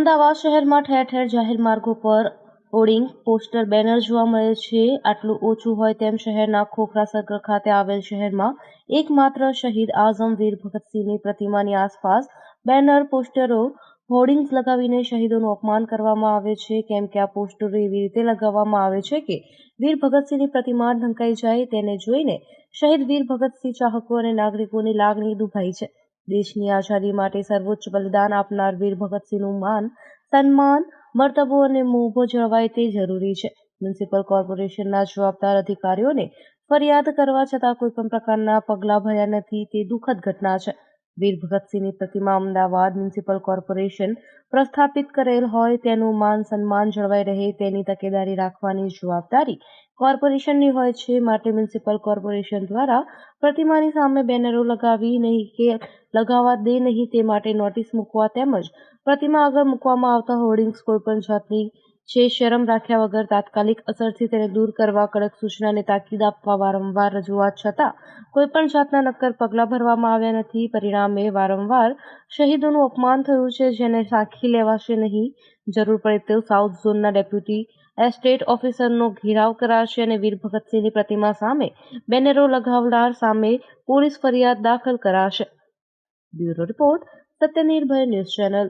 અમદાવાદ શહેરમાં ઠેર ઠેર જાહેર માર્ગો પર હોર્ડિંગ પોસ્ટર, બેનર જોવા મળે છે. આટલું ઓછું હોય તેમ શહેરના ખોખરા સર્કલ ખાતે આવેલ શહેરમાં એકમાત્ર શહીદ આઝમ વીર ભગતસિંહની પ્રતિમાની આસપાસ બેનર, પોસ્ટરો, હોર્ડિંગ્સ લગાવીને શહીદોનું અપમાન કરવામાં આવે છે. કેમ કે આ પોસ્ટરો એવી રીતે લગાવવામાં આવે છે કે વીર ભગતસિંહની પ્રતિમા ઢંકાઈ જાય, તેને જોઈને શહીદ વીર ભગતસિંહ ચાહકો અને નાગરિકોની લાગણી દુભાઈ છે. દેશની આઝાદી માટે સર્વોચ્ચ બલિદાન આપનાર વીર ભગતસિંહનું માન, સન્માન મર્તબો અને મોભો જળવાય તે જરૂરી છે. મ્યુનિસિપલ કોર્પોરેશનના જવાબદાર અધિકારીઓને ફરિયાદ કરવા છતાં કોઈ પણ પ્રકારના પગલાં ભર્યા નથી તે દુઃખદ ઘટના છે. વીર ભગતસિંહની પ્રતિમા અમદાવાદ મ્યુનિસિપલ કોર્પોરેશન પ્રસ્થાપિત કરેલ હોય તેનું માન, સન્માન જળવાઈ રહે તેની તકેદારી રાખવાની જવાબદારી કોર્પોરેશનની હોય છે. માટે મ્યુનિસિપલ કોર્પોરેશન દ્વારા પ્રતિમાની સામે બેનરો લગાવી નહીં કે લગાવવા દે નહીં તે માટે નોટિસ મૂકવા તેમજ પ્રતિમા આગળ મૂકવામાં આવતા હોર્ડિંગ્સ કોઈપણ જાતની છે, શરમ રાખ્યા વગર તાત્કાલિક અસરથી તેને દૂર કરવા કડક સૂચનાને તાકીદ આપવા વારંવાર રજૂઆત છતાં કોઈપણ જાતના નક્કર પગલાં ભરવામાં આવ્યા નથી. પરિણામે વારંવાર શહીદોનું અપમાન થયું છે, જેને સાખી લેવાશે નહીં. જરૂર પડે તેવું સાઉથ ઝોનના ડેપ્યુટી એસ્ટેટ ઓફિસરનો ઘેરાવ કરાશે અને વીર ભગતસિંહની પ્રતિમા સામે બેનરો લગાવનાર સામે પોલીસ ફરિયાદ દાખલ કરાશે. Bureau report Satyanirbhay news channel